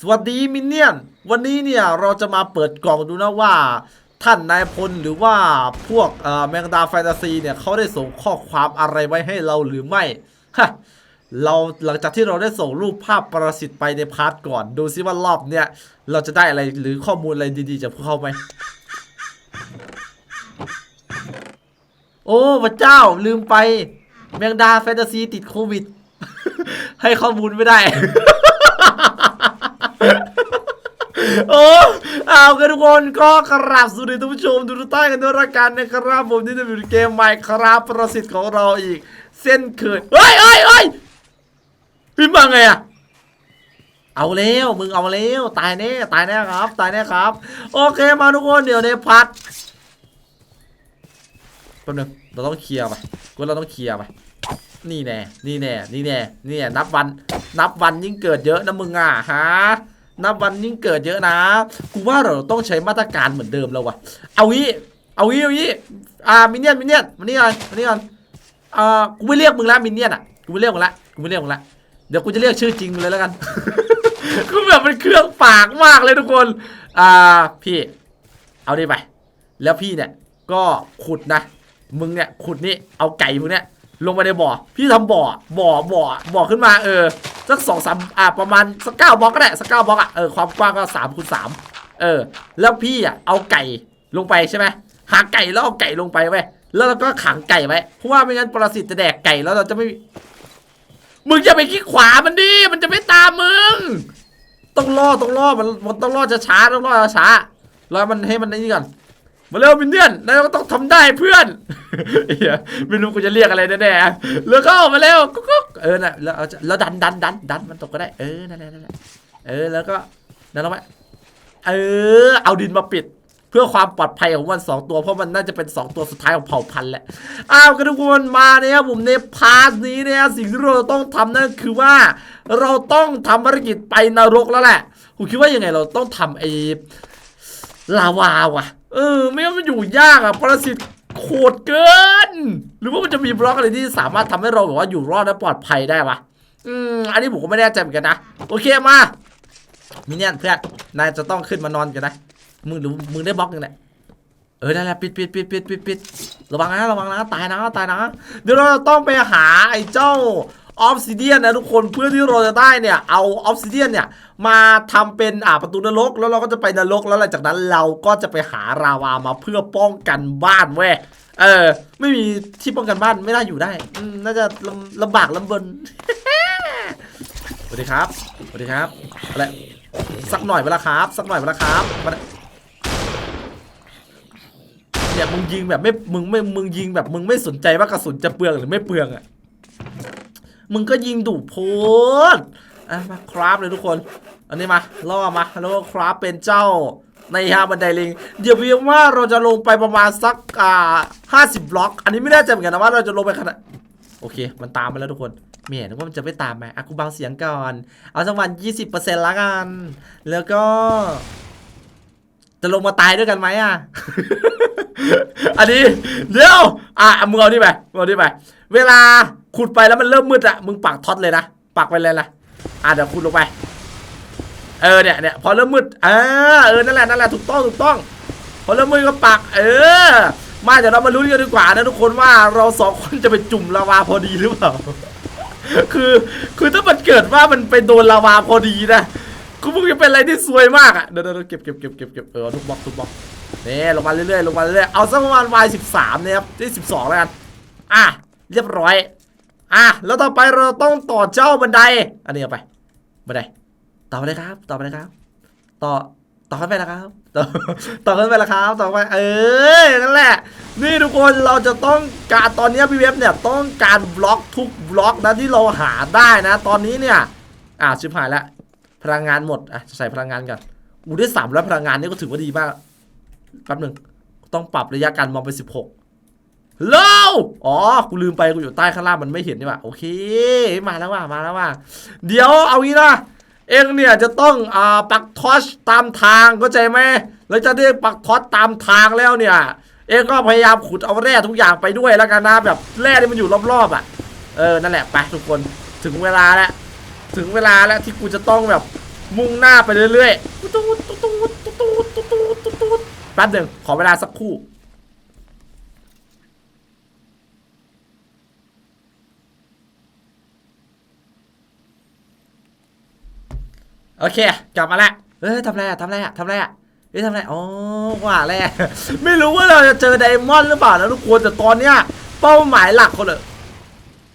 สวัสดีมินเนี่ยน วันนี้เนี่ยเราจะมาเปิดกล่องดูนะว่า ท่านนายพลหรือว่าพวกเอ่อแมงดาแฟนตาซีเนี่ยเขาได้ส่งข้อความอะไรไว้ให้เราหรือไม่ฮะเราหลังจากที่เราได้ส่งรูปภาพประสิทธิ์ไปในพาร์ทก่อน ดูซิว่ารอบเนี่ยเราจะได้อะไรหรือข้อมูลอะไรดีๆจากพวกเขาไหมโอ้พระเจ้าลืมไป แมงดาแฟนตาซีติดโควิด ให้ข้อมูลไม่ได้ โอ้เอากันทุกคนก็กราบสวัสดีท่านผู้ชมทุกท่านกันด้วยละกันนะครับผมที่จะอยู่ในเกมใหม่ครับประสิทธิ์ของเราอีก เส้นเคยเฮ้ยเฮ้ยเฮ้ยพี่มาไงอะเอาแล้วมึงเอาแล้วตายแน่ตายแน่ครับ ตายแน่ครับ โอเคมาทุกคนเดี๋ยวในพัดแป๊บนึงเราต้องเคลียร์ไปกูเราต้องเคลียร์ไปนี่แน่นี่แน่นี่แน่นี่แน่นับวัน นับวันยิ่งเกิดเยอะนะมึงอะฮะ นับวันยิ่งเกิดเยอะนะกูว่าเราต้องใช้มาตรการเหมือนเดิมแล้ววะเอางี้เอางี้เอางี้อ่ามินเนี่ยนมินเนี่ยนมานี่ก่อนมานี่ก่อนอ่ากูไม่เรียกมึงแล้วมินเนี่ยนอะกูไม่เรียกมึงละกูไม่เรียกมึงละเดี๋ยวกูจะเรียกชื่อจริงเลยแล้วกันกูแบบมันเครื่องปากมากเลยทุกคนอ่าพี่เอาดิไป แล้วพี่เนี่ยก็ขุดนะ มึงเนี่ยขุดนี่เอาไก่มึงเนี่ยลงไปในบ่อ พี่ทำบ่อบ่อบ่อบ่อขึ้นมาเออ สักสองสามอ่าประมาณสักเก้าบล็อกก็ได้สักเก้าบล็อกอะเออความกว้างก็สามคูณสามเออ แล้วพี่อะเอาไก่ลงไปใช่ไหมหาไก่แล้วเอาไก่ลงไปไว้แล้วเราก็ขังไก่ไว้เพราะว่าไม่งั้นปรสิตจะแดกไก่แล้วเราจะไม่ มึงจะไปขี้ขวามันดิมันจะไม่ตามมึงต้องล่อต้องล่อมันมันต้องล่อจะช้าๆต้องล่อช้าๆรอมันให้มันนี่ก่อน มาเร็วมินเนี่ยนนายก็ต้องทำได้เพื่อนเฮียไม่รู้กูจะเรียกอะไรแน่ๆแล้วก็มาเร็วกุ๊กเออน่ะแล้วแล้วดันดันดันดันมันตกก็ได้เออนั่นแหละนั่นแหละเออแล้วก็นั่นลงไปเออ เอาดินมาปิด เพื่อความปลอดภัยของมันสองตัวเพราะมันน่าจะเป็นสองตัวสุดท้ายของเผ่าพันธุ์แหละอ้าวกันทุกคนมาเนี่ยผมในพาร์ทนี้เนี่ยสิ่งที่เราต้องทำนั่นคือว่า เราต้องทำภารกิจไปนรกแล้วแหละผมคิดว่ายังไงเราต้องทำไอ้ลาวาว่ะ เออ ไม่งั้นมันอยู่ยากอะปรสิตโคตรเกิน หรือว่ามันจะมีบล็อกอะไรที่สามารถทำให้เราแบบว่าอยู่รอดและปลอดภัยได้ปะอืม อันนี้ผมก็ไม่แน่ใจเหมือนกันนะ โอเคมา มิเนี่ยเพื่อน นายจะต้องขึ้นมานอนกันนะ มึงหรือมึงได้บล็อกยังไงเออนั่นแหละปิดปิดปิดปิดปิดปิดระวังนะระวังนะตายนะตายนะ เดี๋ยวเราต้องไปหาไอ้เจ้า ออฟซิเดียนนะทุกคนเพื่อที่เราจะได้เนี่ยเอาออฟซิเดียนเนี่ยมาทำเป็นอ่าประตูนรก แล้วเราก็จะไปนรกแล้วหลังจากนั้นเราก็จะไปหาราวามาเพื่อป้องกันบ้านเว้ยเออ ไม่มีที่ป้องกันบ้านไม่น่าอยู่ได้น่าจะลำลำบากลำบนสวัสดีครับสวัสดีครับอะไรสักหน่อยเวลาครับ สักหน่อยเวลาครับเนี่ยมึงยิงแบบไม่มึงไม่มึงยิงแบบมึงไม่สนใจว่ากระสุนจะเปลืองหรือไม่เปลืองอะ มึงก็ยิงดุโพดอะมาคราฟเลยทุกคน อันนี้มาล่อมาแล้วก็คราฟเป็นเจ้าในฮาบันไดลิง เดี๋ยวพียงว่าเราจะลงไปประมาณสักอ่าห้าสิบบล็อก อันนี้ไม่แน่ใจเหมือนกันนะว่าเราจะลงไปขนาดโอเค มันตามมาแล้วทุกคนเมียนึกว่ามันจะไม่ตามไหมอะกูเบาเสียงก่อน เอาสักวันยี่สิบเปอร์เซ็นต์ละกัน แล้วก็ จะลงมาตายด้วยกันไหมอะ อันนี้ เดี๋ยว อะมึงเอานี่ไปมึงเอานี่ไป เวลา ขุดไปแล้วมันเริ่มมืดอะมึงปักท็อตเลยนะ ปักไปเลยนะอะเดี๋ยวขุดลงไป เออเนี่ยเนี่ยพอเริ่มมืดอ่าเออนั่นแหละนั่นแหละถูกต้องถูกต้อง พอเริ่มมืดก็ปัก เออ มาเดี๋ยวเรามาลุ้นกันดีกว่านะทุกคนว่าเราสองคนจะไปจุ่มลาวาพอดีหรือเปล่า คือคือถ้ามันเกิดว่ามันไปโดนลาวาพอดีนะกูมึงจะเป็นอะไรที่ซวยมากอะเดี๋ยวเดี๋ยวเก็บเก็บเก็บเก็บเก็บเออทุกบล็อกทุกบล็อกนี่ลงมาเรื่อยๆลงมาเรื่อยๆเอาสักประมาณ y สิบสามเนี่ยครับที่สิบสองแล้วกันอะเรียบร้อย อะแล้วต่อไปเราต้องต่อเจ้าบันได อันนี้เอาไปบันไดต่อไปเลยครับ ต่อไปเลยครับ ต่อต่อขึ้นไปแล้วครับ ต่อต่อขึ้นไปแล้วครับ ต่อไป เออนั่นแหละ นี่ทุกคนเราจะต้องการตอนนี้พี่เว็บเนี่ยต้องการบล็อกทุกบล็อกนะที่เราหาได้นะ ตอนนี้เนี่ยอะชิบหายแล้วพลังงานหมดอะจะใส่พลังงานก่อนอูได้สามร้อยพลังงานนี่ก็ถือว่าดีมากแป๊บหนึ่งต้องปรับระยะการมองไปสิบหก โลอ๋อ กูลืมไป กูอยู่ใต้ข้างล่างมันไม่เห็นนี่ว่ะโอเค มาแล้วว่ะมาแล้วว่ะเดี๋ยวเอางี้นะ เองเนี่ยจะต้องอ่าปักทอชตามทางเข้าใจไหมแล้วจะได้ปักทอชตามทางแล้วเนี่ย เองก็พยายามขุดเอาแร่ทุกอย่างไปด้วยแล้วกันนะ แบบแร่ที่มันอยู่รอบๆอะ เออ นั่นแหละไปทุกคน ถึงเวลาแล้ว ถึงเวลาแล้วที่กูจะต้องแบบมุ่งหน้าไปเรื่อยๆแป๊บหนึ่งขอเวลาสักครู่ โอเค กลับมาแล้วเฮ้ยทำไรอะทำไรอะทำไรอะเฮ้ยทำไรอ๋อว่าแหละไม่รู้ว่าเราจะเจอไดมอนด์หรือเปล่านะทุกคนแต่ตอนเนี้ยเป้าหมายหลักคนเลย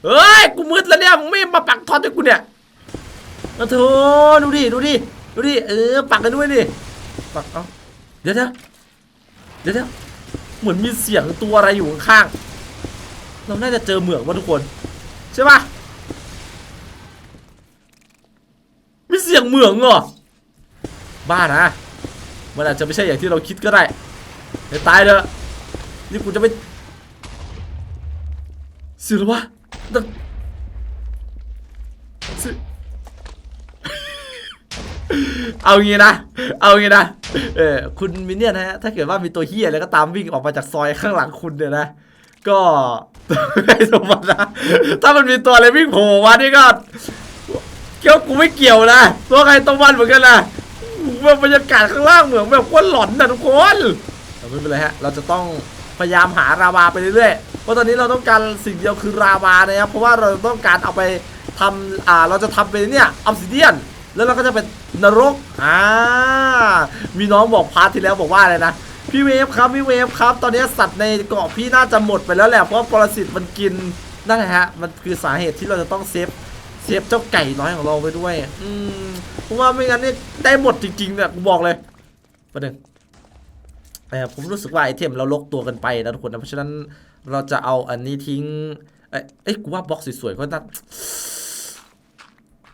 เฮ้ย กูมืดแล้วเนี่ย มึงไม่มาปักทอดให้กูเนี่ยเอาเถอะดูดิ ดูดิ ดูดิ เออ ปักกันด้วยดิ ปัก เอาเดี๋ยวเดี๋ยวเดี๋ยวเดี๋ยวเหมือนมีเสียงตัวอะไรอยู่ข้างๆเราน่าจะเจอเหมืองว่ะทุกคน ใช่ปะมี เสียงเหมืองเหรอ บ้านะ มันอาจจะไม่ใช่อย่างที่เราคิดก็ได้เดี๋ยวตายเถอะนี่กูจะไปเสือหรอวะเสือเอางี้นะ เอางี้นะ เออคุณมินเนี่ยนะฮะ ถ้าเกิดว่ามีตัวเฮียแล้วก็ตามวิ่งออกมาจากซอยข้างหลังคุณเนี่ยนะ ก็ให้สมบัตินะ ถ้ามันมีตัวอะไรวิ่งโผล่มานี่ก็ เกี่ยวกูไม่เกี่ยวนะตัวใครตัวมันเหมือนกันนะบบบรรยากาศข้างล่างเหมือนแบบคตรหลอนนะทุกคนแต่ไม่เป็นไรฮะ เราจะต้องพยายามหาราวาไปเรื่อยๆ เพราะตอนนี้เราต้องการสิ่งเดียวคือราวานะครับ เพราะว่าเราต้องการเอาไปทำอ่า เราจะทำเป็นเนี่ยออ s ซิเดียน แล้วเราก็จะเป็นนรก อ่า มีน้องบอกพาร์ทที่แล้วบอกว่าอะไรนะ พี่เวฟครับ พี่เวฟครับ ตอนนี้สัตว์ในเกาะพี่น่าจะหมดไปแล้วแหละ เพราะปรสิตมันกิน นั่นแหละฮะ มันคือสาเหตุที่เราจะต้องเซฟ เซฟเจ้าไก่น้อยของเราไปด้วย อืมเพราะว่าไม่งั้นเนี่ยได้หมดจริงๆเนี่ยกูบอกเลยประเด็นแต่ผมรู้สึกว่าไอเทมเราลกตัวกันไปนะทุกคนนะเพราะฉะนั้นเราจะเอาอันนี้ทิ้งเอ้ยเอ้ยกูว่าบล็อกสวยๆก็น่า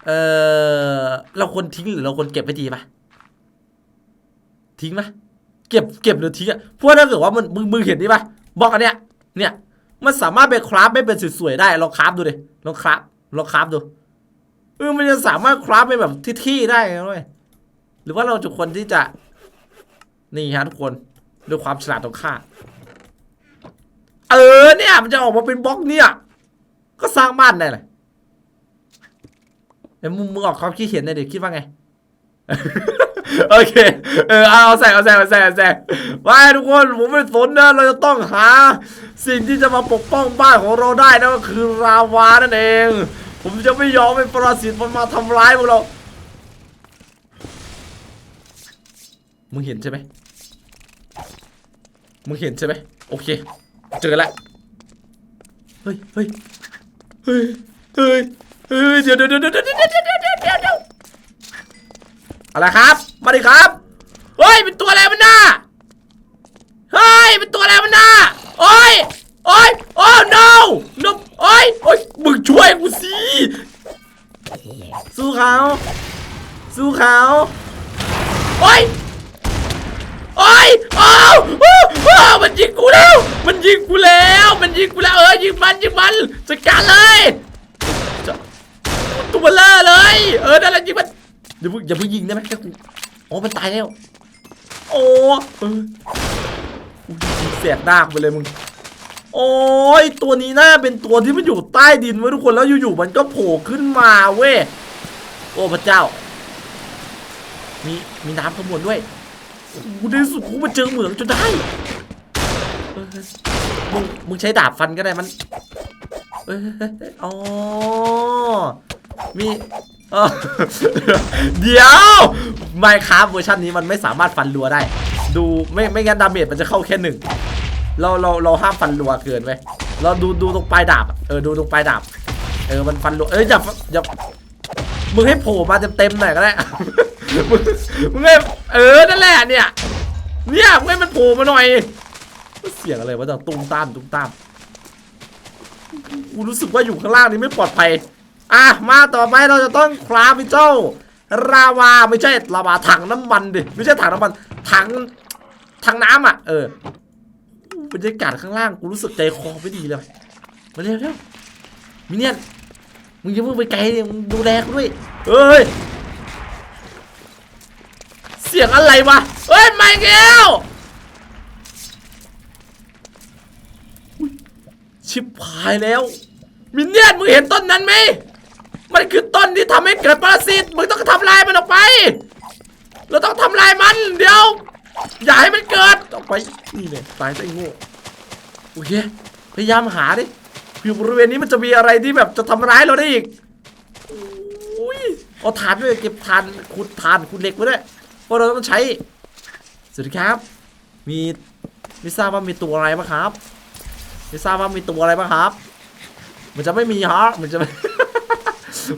เออเราควรทิ้งหรือเราควรเก็บไว้ดีปะทิ้งปะเก็บเก็บหรือทิ้งอะเพราะว่าถ้าเกิดว่ามันมึงมึงเห็นนี่ปะบล็อกอันเนี้ยเนี่ยมันสามารถไปคราฟไม่เป็นสวยๆได้ลองคราฟดูดิลองคราฟ ลองคราฟดูเออมันจะสามารถคราฟไปแบบที่ๆได้นะเว้ยหรือว่าเราจะควรที่จะ นี่ฮะทุกคนด้วยความฉลาดของข้าเออเนี่ย มันจะออกมาเป็นบล็อกเนี่ย ก็สร้างบ้านได้เลยเดี๋ยวมึงมึงออกความคิดเห็นหน่อยเดี๋ยวคิดว่าไง โอเค เออเอาใส่เอาใส่เอาใส่เอาใส่ไปทุกคนผมไม่สนนะเราจะต้องหา สิ่งที่จะมาปกป้องบ้านของเราได้นั่นก็คือราวานั่นเอง ผมจะไม่ยอมให้ปรสิตมันมาทำร้ายพวกเรา มึงเห็นใช่ไหมมึงเห็นใช่ไหมโอเค เจอแล้วเฮ้ยเฮ้ยเฮ้ยเฮ้ยเฮ้ยเดี๋ยวเดี๋ยวเดี๋ยวเดี๋ยวเดี๋ยวเดี๋ยวเดี๋ยวเดี๋ยวเดี๋ยว อะไรครับ มาดิครับ เฮ้ย เป็นตัวอะไรมันน่าเฮ้ย เป็นตัวอะไรมันน่าโอ้ย โอ้ย โอ้ no no โอ้ย โอ้ย มึงช่วยกูสิ สู้เขา สู้เขาโอ้ยโอ้ยโอ้โอ้มันยิงกูแล้ว มันยิงกูแล้ว มันยิงกูแล้ว เออ ยิงมัน ยิงมัน จัดการเลยตัวเบลอเลย เออนั่นแหละยิงมัน อย่าเพิ่งอย่าเพิ่งยิงได้ไหมแค่กูอ๋อมันตายแล้ว โอ้เอออุ๊ยบหน้ากไปเลยมึง โอ้ยตัวนี้น่าเป็นตัวที่มันอยู่ใต้ดินไว้ทุกคนแล้วอยู่ๆมันก็โผล่ขึ้นมาเว้ย โอ้พระเจ้า มีมีน้ำขมวนด้วยกูในสุดกูมาเจอเหมืองจนได้ มึงมึงใช้ดาบฟันก็ได้มัน เอออ๋อมี เดี๋ยวไมค r a f t เวอร์ชันนี้มันไม่สามารถฟันรัวได้ ดูไม่ไม่งั้นดาเมจมันจะเข้าแค่หนึ่งเราเราเราห้ามฟันรัวเกินไปเราดูดูตรงปลายดาบเออดูตรงปลายดาบ เออมันฟันรัวเอ้ยอย่าอย่ามึงให้โผล่มาเต็มๆหน่อยก็ได้มึงมึงให้เออนั่นแหละเนี่ยเนี่ยมึงให้มันโผล่มาหน่อยเสียงอะไรวะจังตุ้มตามตุ้มตามกูรู้สึกว่าอยู่ข้างล่างนี้ไม่ปลอดภัย อะมาต่อไปเราจะต้องคราฟเจ้าราวาไม่ใช่ลาวาถังน้ำมันดิไม่ใช่ถังน้ำมันถังถังน้ำอะ เออบรรยากาศข้างล่างกูรู้สึกใจคอไม่ดีเลยมาเร็วเร็วมิเนียนมึงอย่าเพิ่งไปไกลดิมึงดูแลกูด้วยเฮ้ยเสียงอะไรวะเฮ้ยไม่แก้วชิบหายแล้ว มินเนี่ยนมึงเห็นต้นนั้นไหม มันคือต้นที่ทำให้เกิดปรสิตมึงต้องทำลายมันออกไป เราต้องทำลายมัน เดี๋ยว อย่าให้มันเกิดออกไปนี่เลยตายซะไอ้โง่โอเคพยายามหาดิเผื่อบริเวณนี้มันจะมีอะไรที่แบบจะทำร้ายเราได้อีกอุ้ยเอาถ่านด้วยเก็บถ่านขุดถ่านขุดเหล็กไว้ด้วยเพราะเราต้องใช้สวัสดีครับ มีไม่ทราบว่ามีตัวอะไรบ้างครับไม่ทราบว่ามีตัวอะไรบ้างครับ มันจะไม่มีฮะมันจะไม่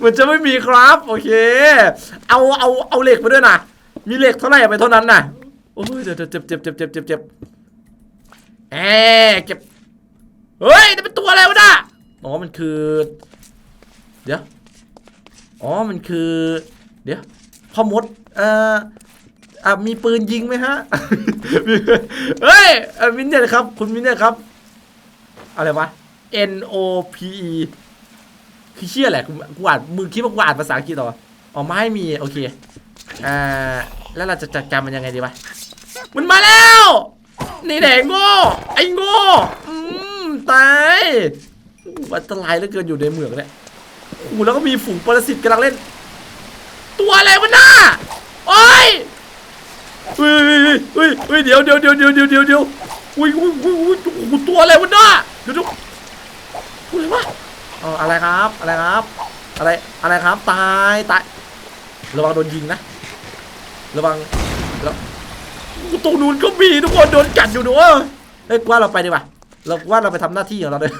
มันจะไม่มีครับ โอเค เอาเอาเอาเหล็กมาด้วยนะมีเหล็กเท่าไหร่ไปเท่านั้นนะโอ้ยเจ็บเจ็บเจ็บเจ็บเจ็บเจ็บเจ็บแอบเก็บเฮ้ยนี่เป็นตัวอะไรวะน่ะอ๋อมันคือ เดี๋ยวอ๋อมันคือ เดี๋ยวพ่อมดเอ่ออะมีปืนยิงไหมฮะเฮ้ยมินเนี่ยครับ คุณมินเนี่ยครับ อะไรวะ N O P E คือเชื่อแหละกูกูอ่านมึงคิดว่ากูอ่านภาษาอังกฤษเหรออ๋อไม่มีโอเคอ่าแล้วเราจะจัดการมันยังไงดีวะมันมาแล้วนี่แหละโง่ไอ้โง่อืมตายอันตรายเหลือเกินอยู่ในเมืองเนี่ยโอ้แล้วก็มีฝูงปรสิตกำลังเล่น ตัวอะไรวะน่าโอ้ยเฮ้ยเฮ้ยเฮ้ยเดี๋ยวเดี๋ยวเดี๋ยวเดี๋ยวเดี๋ยวเดี๋ยวเดี๋ยวอุ้ยอุ้ยอุ้ยอุ้ยตัวอะไรวะน่าเดี๋ยวเดี๋ยวตัวอะไรวะ เอออะไรครับ อะไรครับ อะไรอะไรครับตายตายระวังโดนยิงนะ ระวังแล้วตรงนู้นก็มีทุกคนโดนกัดอยู่ด้วยเอ้ยกูว่าเราไปดีกว่าเรากว่าเราไปทำหน้าที่ของเราเลย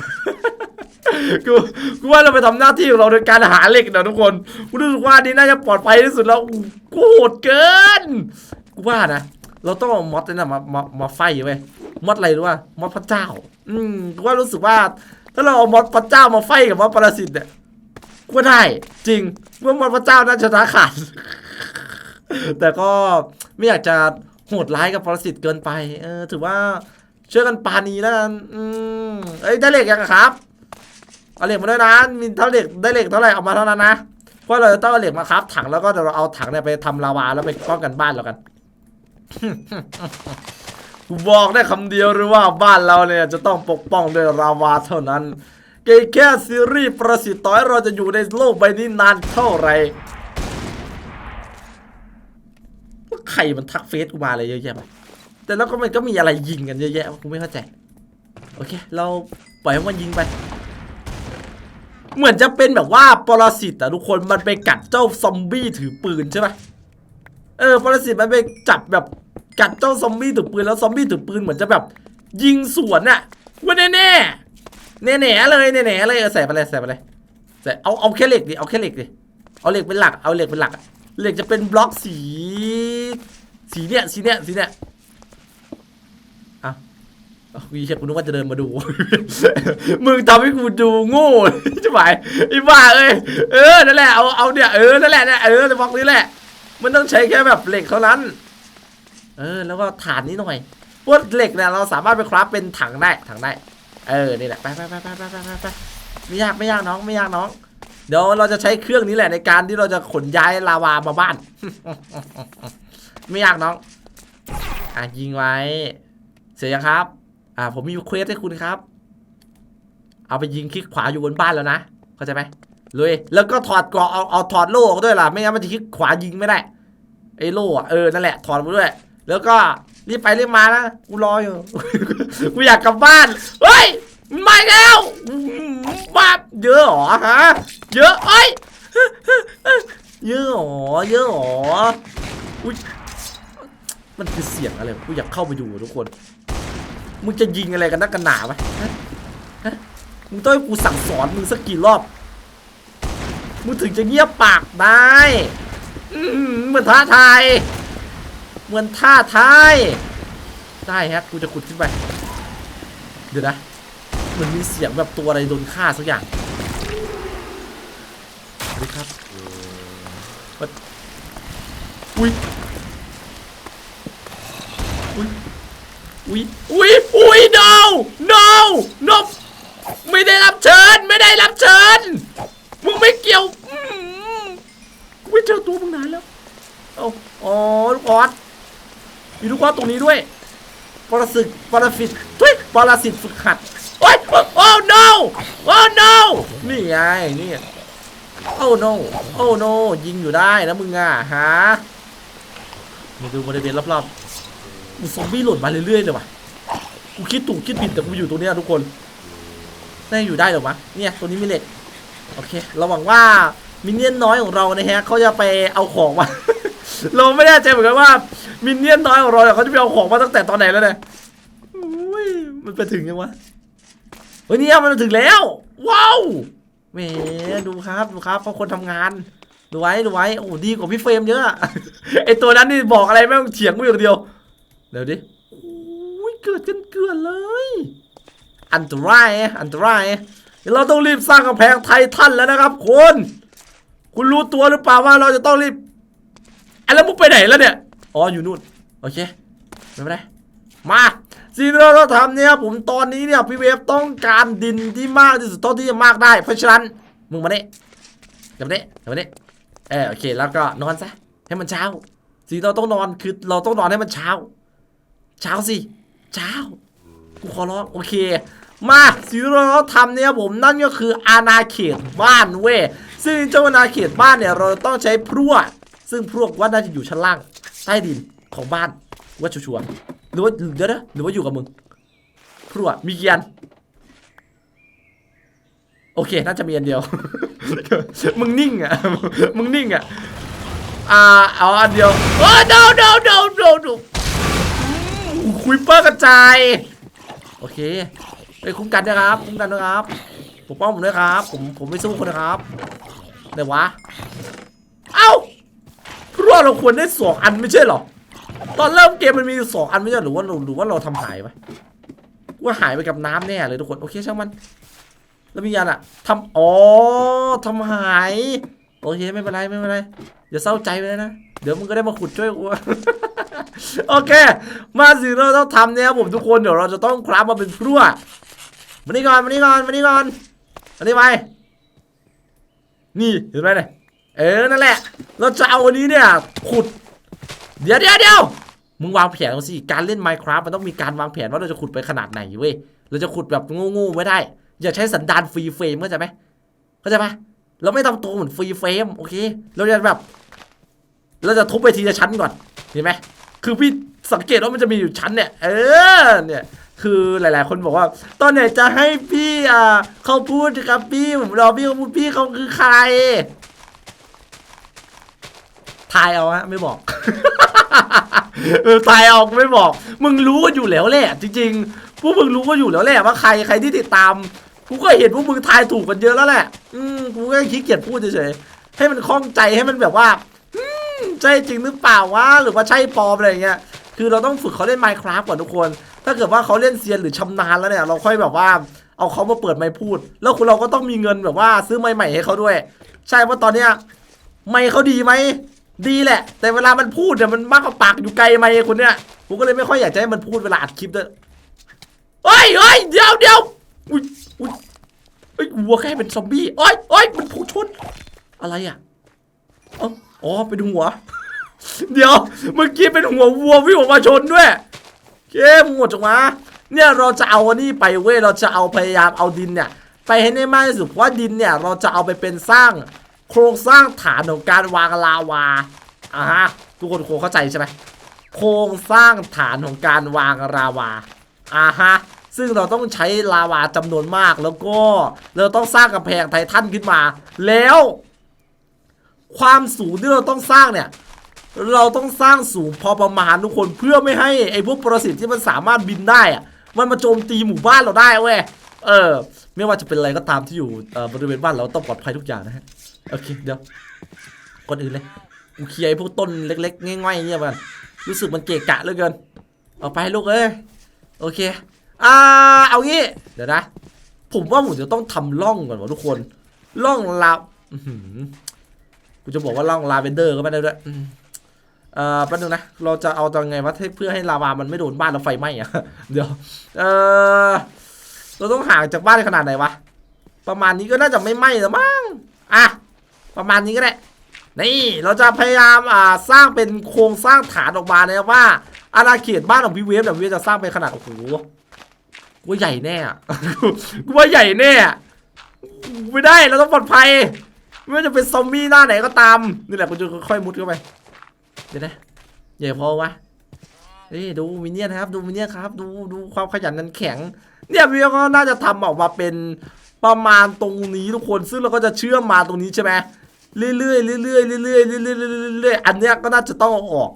กูกูว่าเราไปทำหน้าที่ของเราโดยการหาเหล็กนะทุกคนกูรู้สึกว่านี่น่าจะปลอดภัยที่สุดแล้วกูโหดเกินกูว่านะเราต้องเอามอสเนี่ยมามามาไฟเว้ยมอสอะไรรู้ป่ะมอสพระเจ้า อืมกูว่ารู้สึกว่า ถ้าเราเอามอสพระเจ้ามาไฟกับมอสปรสิตเนี่ยกูว่าได้จริงเมื่อมอสพระเจ้าน่าจะชนะขาดแต่ก็ไม่อยากจะโหดร้ายกับปรสิตเกินไป เออ ถือว่าช่วยกันปานีแล้วกันอืมเอ้ยได้เหล็กยังครับเอาเหล็กมาด้วยนะมีเท่าเหล็กได้เหล็กเท่าไหร่เอามาเท่านั้นนะเพราะเราจะต้องเอาเหล็กมาครับ ถังแล้วก็เดี๋ยวเราเอาถังเนี่ยไปทำลาวาแล้วไปป้องกันบ้านเรากัน บอกได้คำเดียวหรือว่าบ้านเราเนี่ยจะต้องปกป้องด้วยลาวาเท่านั้นเกแค่ซีรีส์ประสิทธิ์ต่อยเราจะอยู่ในโลกใบนี้นานเท่าไหร่ใครมันทักเฟซกูมาอะไรเยอะแยะไปแต่แล้วก็มันก็มีอะไรยิงกันเยอะแยะกูไม่เข้าใจโอเค เราปล่อยให้มันยิงไป เหมือนจะเป็นแบบว่าปรสิตอะทุกคนมันไปกัดเจ้าซอมบี้ถือปืนใช่ไหมเออปรสิตมันไปจับแบบ กัดเจ้าซอมบี้ถือปืนแล้วซอมบี้ถือปืนเหมือนจะแบบ ยิงสวนอะว่าแน่แน่แน่แน่ๆเลยแน่แน่ๆเลยเออใส่ไปเลยใส่ไปเลยใส่เอาเอาแค่เหล็กดิเอาแค่เหล็กดิเอาเหล็กเป็นหลักเอาเหล็กเป็นหลักเหล็กจะเป็นบล็อกสี สีเนี้ยสีเนี้ยสีเนี้ยอะเอาวีเชฟกูนึกว่าจะเดินมาดู มึงทำให้กูดูโง่ใช่ไหมไอ้บ้าเอ้ยเออนั่นแหละเอาเอาเนี่ยเออนั่นแหละเนี่ยเออแต่บล็อกนี้แหละ มันต้องใช้แค่แบบเหล็กเท่านั้น เออแล้วก็ฐานนี้หน่อยพวดเหล็กเนี่ยเราสามารถไปคราฟเป็นถังได้ถังได้เออนี่แหละไปไปไปไปไปไปไปไม่ยากไม่ยากน้องไม่ยากน้อง เดี๋ยวเราจะใช้เครื่องนี้แหละในการที่เราจะขนย้ายลาวามาบ้าน ไม่ยากน้องอะยิงไว้ เสร็ยังครับ อ่าผมมีเควสให้คุณครับ เอาไปยิงคลิกขวาอยู่บนบ้านแล้วนะเข้าใจไหมเลยแล้วก็ถอดกราเอาเอาถอดโล่ด้วยล่ะไม่งั้นมันจะคลิกขวายิงไม่ได้ไอ้โล่เออนั่นแหละถอดมาด้วย แล้วก็รีบไปรีบมานะกูรออยู่ กูอยากกลับบ้าน เฮ้ยมันมาแล้วมบ้าเยอะหรอฮะ เยอะเอ้ยเยอะหรอเยอะหรออุ้ยมันคือเสียงอะไรกูอยากเข้าไปดูทุกคน มึงจะยิงอะไรกันนักกันหนาวะฮะฮะมึงต้องให้กูสั่งสอนมึงสักกี่รอบ มึงถึงจะเงียบปากได้มเหมือนท้าทาย เหมือนท่าท้าย ได้ฮะกูจะขุดขึ้นไป เดี๋ยวนะเหมันมีเสียงแบบตัวอะไรโดนฆ่าสักอย่างดีครับปิดอุ้ยอุ้ยอุ้ยอุ้ยอุ้ย no no no ไม่ได้รับเชิญ ไม่ได้รับเชิญ มึงไม่เกี่ยวกูไม่เจอตัวมึงนานแล้ว เอาอ๋อลูกออส มีลูกออสตรงนี้ด้วยปรสิตปรสิตทุยปรสิตฝึกหัด โอ้ยโอ้ no โอ้ no นี่ไง นี่โอ้โนโอ้โนยิงอยู่ได้นะมึงอะฮะมาดูบริเวณรอบๆมึงซอมบี้หล่นมาเรื่อยๆเลยว่ะ กูคิดถูกคิดผิดแต่กูอยู่ตรงนี้ทุกคนน่าอยู่ได้หรอวะ เนี่ยตัวนี้มีเหล็ก โอเค เราหวังว่ามินเนี่ยนน้อยของเรานะฮะเขาจะไปเอาของมา เราไม่แน่ใจเหมือนกันว่ามินเนี่ยนน้อยของเราเนี่ยเขาจะไปเอาของมาตั้งแต่ตอนไหนแล้วเนี่ยอุ้ยมันไปถึงยังวะเฮ้ยเนี่ยมันมาถึงแล้ว ว้าวแหมดูครับดูครับเขาคนทำงานดูไว้ดูไว้โอ้ดีกว่าพี่เฟรมเยอะไอตัวนั้นนี่บอกอะไรแม่งเถียงกูอย่างเดียวเดี๋ยวดิโอ้ยเกิดกันเกลือนเลย อันตรายอันตรายเดี๋ยวเราต้องรีบสร้างกำแพงไททันแล้วนะครับคุณ คุณรู้ตัวหรือเปล่าว่าเราจะต้องรีบ อะแล้วมุกไปไหนแล้วเนี่ย อ๋ออยู่นู่น โอเค ไม่เป็นไร มาสิ่งที่เราต้องทำเนี่ยผมตอนนี้เนี่ยพี่เวฟต้องการดินที่มากที่สุดเท่าที่จะมากได้ เพราะฉะนั้นมึงมาเนี่ยเดี๋ยวมาเนี่ยเดี๋ยวมาเนี่ยเออโอเค แล้วก็นอนซะให้มันเช้า สิ่งที่เราต้องนอนคือเราต้องนอนให้มันเช้า เช้าสิ เช้า กูขอร้องโอเคมาสิ่งที่เราต้องทำเนี่ยผมนั่นก็คืออาณาเขตบ้านเว้ยซึ่งเจ้าอาณาเขตบ้านเนี่ยเราต้องใช้พรั่ว ซึ่งพรั่วว่าน่าจะอยู่ชั้นล่างใต้ดินของบ้านว่าชัวร์ๆหรือว่าเดี๋ยวนะหรือว่าอยู่กับมึงพรั่วมีกี่อันโอเค น่าจะมีอันเดียว มึงนิ่งอะ มึงนิ่งอะ อ่า เอาอันเดียวโอ้ no no no no no คุยเปอร์กระจาย โอเค ไปคุ้มกันนะครับ คุ้มกันนะครับปกป้องผมด้วยครับ ผม ผมไม่สู้คนนะครับไหนวะ เอ้า เพราะว่าเราควรได้สองอันไม่ใช่หรอ ตอนเริ่มเกมมันมีสองอันไม่ใช่หรือว่าเราหรือว่าเราทำหายไปว่าหายไปกับน้ำแน่เลยทุกคน โอเคช่างมัน แล้วมียันอะทำอ๋อทำหาย โอเคไม่เป็นไรไม่เป็นไรอย่าเศร้าใจไปเลยนะ เดี๋ยวมึงก็ได้มาขุดช่วยกูโอเค มาสิ่งเราต้องทำเนี่ยผมทุกคนเดี๋ยวเราจะต้องคราฟมาเป็นพรั่วมานี่ก่อนมานี่ก่อนมานี่ก่อนมานี่ไปนี่เห็นไหมเนี่ย เออนั่นแหละ เราจะเอาอันนี้เนี่ยขุด เดี๋ยวเดี๋ยวเดี๋ยวมึงวางแผนเอาสิการเล่น Minecraft มันต้องมีการวางแผนว่าเราจะขุดไปขนาดไหนเว้ยเราจะขุดแบบโง่ๆไม่ได้ อย่าใช้สันดานฟรีเฟรมเข้าใจไหมเข้าใจปะเราไม่ทำตัวเหมือนฟรีเฟรมโอเค เราจะแบบ เราจะทุบไปทีละชั้นก่อนเห็นไหมคือพี่สังเกตว่ามันจะมีอยู่ชั้นเนี่ย เออ เนี่ย คือหลาย ๆ คนบอกว่า ตอนไหนจะให้พี่อ่าเขาพูดครับพี่ผมรอพี่เขาพูดพี่เขาคือใคร ทายเอาฮะไม่บอกทายเอาไม่บอก มึงรู้กันอยู่แล้วแหละจริงๆพวกมึงรู้กันอยู่แล้วแหละว่าใครใครที่ติดตามกูก็เห็นพวกมึงทายถูกกันเยอะแล้วแหละ อืมกูก็ขี้เกียจพูดเฉยๆให้มันคล่องใจให้มันแบบว่าใช่จริงหรือเปล่าวะหรือว่าใช่ปลอมอะไรอย่างเงี้ยคือเราต้องฝึกเขาเล่น Minecraft ก่อนทุกคน ถ้าเกิดว่าเขาเล่นเซียนหรือชำนาญแล้วเนี่ย เราค่อยแบบว่าเอาเขามาเปิดไมค์พูด แล้วคุณเราก็ต้องมีเงินแบบว่าซื้อไมค์ใหม่ให้เขาด้วย ใช่เพราะตอนเนี้ยไมค์เขาดีไหม ดีแหละ แต่เวลามันพูดเนี่ยมันมากกว่าปากอยู่ไกลไมค์คนเนี้ยผมก็เลยไม่ค่อยอยากจะให้มันพูดเวลาอัดคลิปด้วยเฮ้ยเฮ้ยเดี๋ยวเดี๋ยวอุ้ยอุ้ยเฮ้ยวัวแค่เป็นซอมบี้โอ้ยโอ้ยมันผูกชนอะไรอะอ๋อเป็นหัว เดี๋ยวเมื่อกี้เป็นหัววัววิ่งออกมาชนด้วยเกมหมดจังวะเนี่ยเราจะเอาอันนี้ไปเว้ยเราจะเอาพยายามเอาดินเนี่ย ไปให้ได้มากที่สุดเพราะว่าดินเนี่ยเราจะเอาไปเป็นสร้าง โครงสร้างฐานของการวางลาวาอ่าฮะทุกคนคงเข้าใจใช่ไหมโครงสร้างฐานของการวางลาวาอ่าฮะซึ่งเราต้องใช้ลาวาจำนวนมากแล้วก็เราต้องสร้างกำแพงไททันขึ้นมา แล้ว ความสูงที่เราต้องสร้างเนี่ย เราต้องสร้างสูงพอประมาณทุกคนเพื่อไม่ให้ไอ้พวกปรสิตที่มันสามารถบินได้อะมันมาโจมตีหมู่บ้านเราได้เว้ย เออ ไม่ว่าจะเป็นอะไรก็ตามที่อยู่บริเวณบ้านเราต้องปลอดภัยทุกอย่างนะฮะ โอเค เดี๋ยวก่อนอื่นเลยกูเคลียร์ไอ้พวกต้นเล็กๆง่ายๆเนี่ยมันรู้สึกมันเกะกะเหลือเกิน เอาไปลูกเอ้ย โอเค อ่า เอางี้ เดี๋ยวนะ ผมว่าผมจะต้องทำร่องก่อนวะทุกคน ร่องลาหือกูจะบอกว่าร่องลาเวนเดอร์ก็ไม่ได้ด้วยเอ่อแป๊บนึงนะ เราจะเอาจังไงวะเพื่อให้ลาวา มันไม่โดนบ้านเราไฟไหม้อะเดี๋ยว เออ เราต้องห่างจากบ้านขนาดไหนวะ ประมาณนี้ก็น่าจะไม่ไหม้แล้วมั้ง อะ ประมาณนี้ก็ได้ นี่ เราจะพยายามอ่าสร้างเป็นโครงสร้างฐานออกมานะครับว่าอาณาเขตบ้านของพี่เวฟเนี่ยพี่เวฟจะสร้างเป็นขนาดโอ้โหกูว่าใหญ่แน่อะกูว่าใหญ่แน่อะไม่ได้ เราต้องปลอดภัย ไม่ว่าจะเป็นซอมบี้หน้าไหนก็ตาม นี่แหละกูจะค่อยๆมุดเข้าไป เดี๋ยวนะ ใหญ่พอวะ นี่ดูมินเนี่ยนครับ ดูมินเนี่ยนครับ ดูดูความขยันนันแข็ง เนี่ยพี่ก็น่าจะทำออกมาเป็นประมาณตรงนี้ทุกคนซึ่งเราก็จะเชื่อมมาตรงนี้ใช่ไหมเรื่อยๆเรื่อยๆเรื่อยๆเรื่อยๆเรื่อยๆเรื่อยๆอันเนี้ยก็น่าจะต้องออก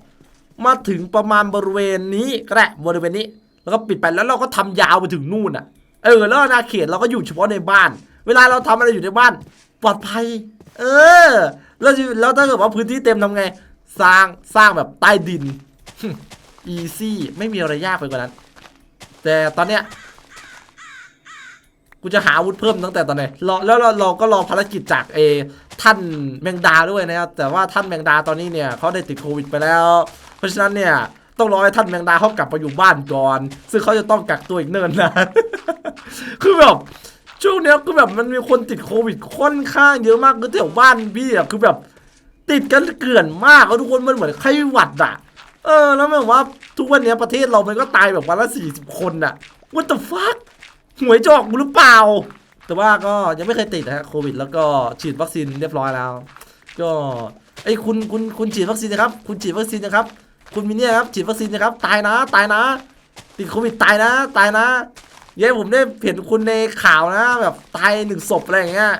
มาถึงประมาณบริเวณนี้ก็ได้บริเวณนี้ แล้วก็ปิดไปแล้วเราก็ทำยาวไปถึงนู่นอะ เออแล้วอาณาเขตเราก็อยู่เฉพาะในบ้าน เวลาเราทำอะไรอยู่ในบ้าน ปลอดภัย เออ แล้วจะแล้วถ้าเกิดว่าพื้นที่เต็มทำไง สร้างสร้างแบบใต้ดิน อีซี่ไม่มีอะไรยากไปกว่านั้น แต่ตอนเนี้ยกูจะหาอาวุธเพิ่มตั้งแต่ตอนไหนรอแล้วเราก็รอภารกิจจากเอท่านแมงดาด้วยนะครับแต่ว่าท่านแมงดาตอนนี้เนี่ยเขาได้ติดโควิดไปแล้ว เพราะฉะนั้นเนี่ยต้องรอให้ท่านแมงดาเขากลับมาอยู่บ้านก่อน ซึ่งเขาจะต้องกักตัวอีกเนิ่นนานคือแบบช่วงเนี้ยคือแบบมันมีคนติดโควิดค่อนข้างเยอะมากคือแถวบ้านพี่อะคือแบบ ติดกันเกลื่อนมากแล้วทุกคนมันเหมือนไข้หวัดอะ เออแล้วแบบว่าทุกวันนี้ประเทศเรามันก็ตายแบบวันละสี่สิบคนอะ what the fuck หวยจอกหรือเปล่า แต่ว่าก็ยังไม่เคยติดนะฮะโควิด แล้วก็ฉีดวัคซีนเรียบร้อยแล้ว ก็ไอ้คุณคุณคุณฉีดวัคซีนนะครับ คุณฉีดวัคซีนนะครับ คุณมินเนี่ยครับฉีดวัคซีนนะครับ ตายนะ ตายนะ ติดโควิดตายนะ ตายนะเย้ผมได้เห็นคุณในข่าวนะ แบบตายหนึ่งศพอะไรอย่างเงี้ย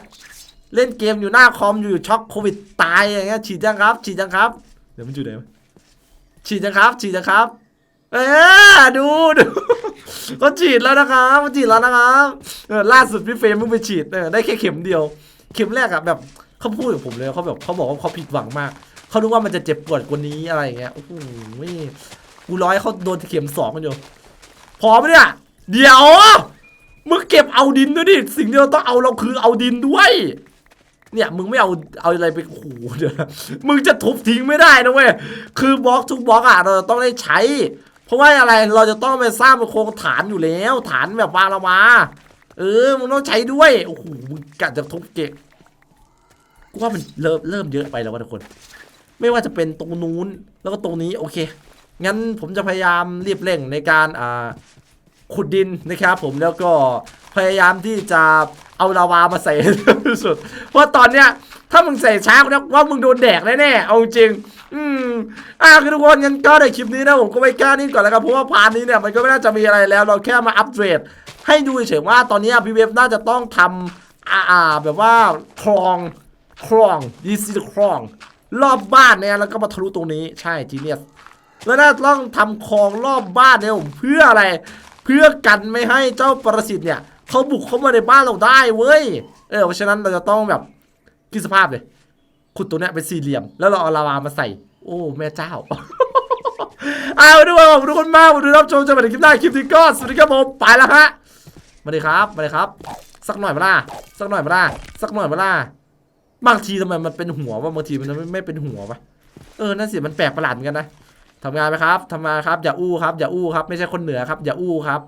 เล่นเกมอยู่หน้าคอมอยู่ช็อกโควิดตายอย่างเงี้ยฉีดยังครับ ฉีดยังครับ เดี๋ยวมันอยู่ไหนวะ ฉีดยังครับ ฉีดยังครับ เออดูดูเขาฉีดแล้วนะครับเขาฉีดแล้วนะครับเออล่าสุดพี่เฟรมเพิ่งไปฉีดเออได้แค่เข็มเดียว เข็มแรกอะแบบเขาพูดกับผมเลยเขาแบบเขาบอกว่าเขาผิดหวังมากเขาคิดว่ามันจะเจ็บปวดกว่านี้อะไรอย่างเงี้ยโอ้โหกูร้อยเขาโดนเข็มสองกันอยู่พอไหมเนี่ยเดี๋ยวมึงเก็บเอาดินด้วยดิสิ่งที่เราต้องเอาเราคือเอาดินด้วย เนี่ยมึงไม่เอาเอาอะไรไปโอ้โหเดี๋ยวนะมึงจะทุบทิ้งไม่ได้นะเว้ยคือบล็อกทุกบล็อกอะเราต้องได้ใช้ เพราะว่าอะไรเราจะต้องไปสร้างเป็นโครงฐานอยู่แล้ว ฐานแบบวาละมาเออมึงต้องใช้ด้วยโอ้โหมึงกะจะทุบเกะกูว่ามันเริ่มเริ่มเยอะไปแล้ววะทุกคน ไม่ว่าจะเป็นตรงนู้นแล้วก็ตรงนี้โอเค งั้นผมจะพยายามรีบเร่งในการอ่าขุดดินนะครับ ผมแล้วก็พยายามที่จะ เอาลาวามาใส่ที่สุด เพราะตอนเนี้ยถ้ามึงใส่ช้ากูนะว่ามึงโดนแดกแน่ๆเอาจริง อืมอะคือทุกคนงั้นก็ในคลิปนี้นะผมก็ไปกล้านี่ก่อนแล้วครับเพราะว่าพาร์ทนี้เนี่ยมันก็ไม่น่าจะมีอะไรแล้ว เราแค่มาอัปเดตให้ดูเฉยๆว่าตอนนี้พี่เว็บน่าจะต้องทำอาอ่าแบบว่าคลองคลองดีซีคลอง รอบบ้านเนี่ยแล้วก็มาทะลุตรงนี้ใช่จีเนียสแล้วน่าต้องทำคลองรอบบ้านเนี่ยผมเพื่ออะไร เพื่อกันไม่ให้เจ้าปรสิตเนี่ย เขาบุกเข้ามาในบ้านเราได้เว้ย เออ เพราะฉะนั้นเราจะต้องแบบคิดสภาพเลย ขุดตัวเนี้ยเป็นสี่เหลี่ยม แล้วเราเอาลาวามาใส่ โอ้ แม่เจ้าเอาด้วยขอบคุณทุกคนมากมาดูรับชมจะมาถึงคลิปหน้าคลิปนี้ก็สวัสดีครับผมไปแล้วฮะมาเลยครับมาเลยครับ สักหน่อยมาล่ะสักหน่อยมาล่ะสักหน่อยมาล่ะบางทีทำไมมันเป็นหัววะบางทีมันไม่ไม่เป็นหัววะเออนั่นสิมันแปลกประหลาดเหมือนกันนะทำงานไหมครับทำงานครับอย่าอู้ครับอย่าอู้ครับไม่ใช่คนเหนือครับอย่าอู้ครับ